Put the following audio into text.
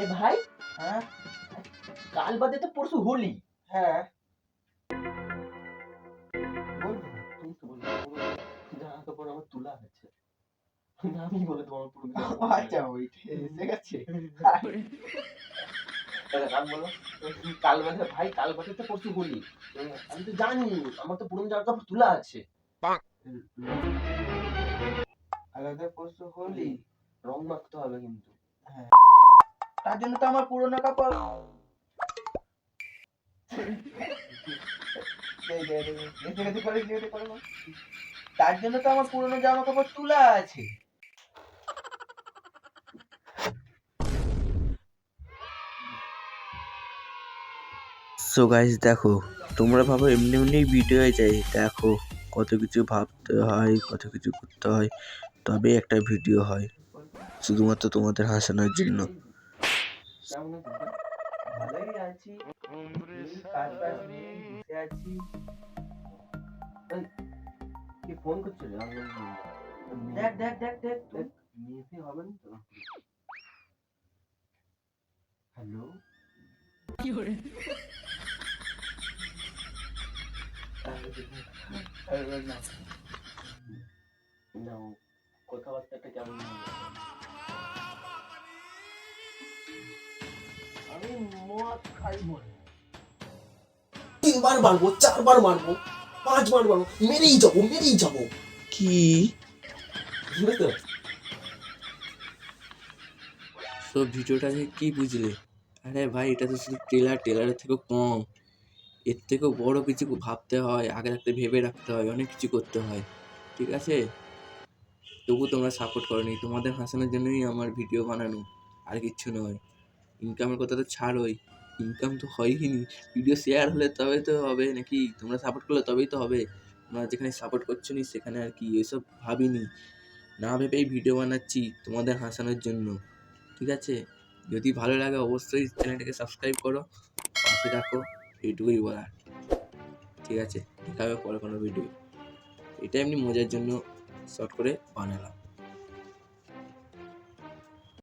এ ভাই হ্যাঁ? কাল বাদে তো পরশু হোলি। হ্যাঁ। জামা কাপড় আমার তুলা আমি বলে পুরো আচ্ছা ওইটা এসে গেছে। আমি বলো। কাল বাদে ভাই কাল বাদে তো পরশু হোলি। আমি তো জানি আমার তো পুরনো জামা কাপড় তুলা আছে। আলাদা পরশু হোলি। রং মাখতে হবে কিন্তু। তার জন্য তো আমার পুরোনো কাপড়। তার জন্য তো আমার পুরোনো জামা কাপড় তুলা আছে সো গাইস দেখো তোমরা ভাবো এমনি এমনি ভিডিও হয়ে যায় দেখো কত কিছু ভাবতে হয় কত কিছু করতে হয় তবে একটা ভিডিও হয় শুধুমাত্র তোমাদের হাসানোর জন্য কেমন আছে? ভালোই আছি। কাজ বাজ নিয়ে বসে আছি। কি ফোন করছিল? দেখ দেখ দেখ দেখ দেখ মেয়েতে হবে না তো? হ্যালো? না ও কথাবার্তাটা কেমন তিনবার মারবো চারবার মারবো পাঁচবার মারবো মেরেই যাব মেরেই যাব। কি? বুঝলে তো ভিডিওটা থেকে কি বুঝলে? আরে ভাই এটা তো শুধু ট্রেলার ট্রেলারের থেকেও কম। এর থেকেও বড় কিছু ভাবতে হয় আগে রাখতে ভেবে রাখতে হয় অনেক কিছু করতে হয়। ঠিক আছে? তবু তোমরা সাপোর্ট করনি তোমাদের হাসানোর জন্যই আমার ভিডিও বানানো আর কিচ্ছু নয়। ইনকামের কথা তো ছাড়োই। ইনকাম তো হয়ই নি। ভিডিও শেয়ার হলে তবে তো হবে নাকি? তোমরা সাপোর্ট করলে তবেই তো হবে। তোমরা যেখানে সাপোর্ট করছ নি, সেখানে আর কি এসব ভাবিনি। না ভেবেই ভিডিও বানাচ্ছি তোমাদের হাসানোর জন্য। ঠিক আছে? যদি ভালো লাগে অবশ্যই চ্যানেলটাকে সাবস্ক্রাইব করো, পাশে রাখো এইটুকুই বলার। ঠিক আছে? দেখা হবে পরে কোনো ভিডিও এটা এমনি মজার জন্য শর্ট করে বানালাম।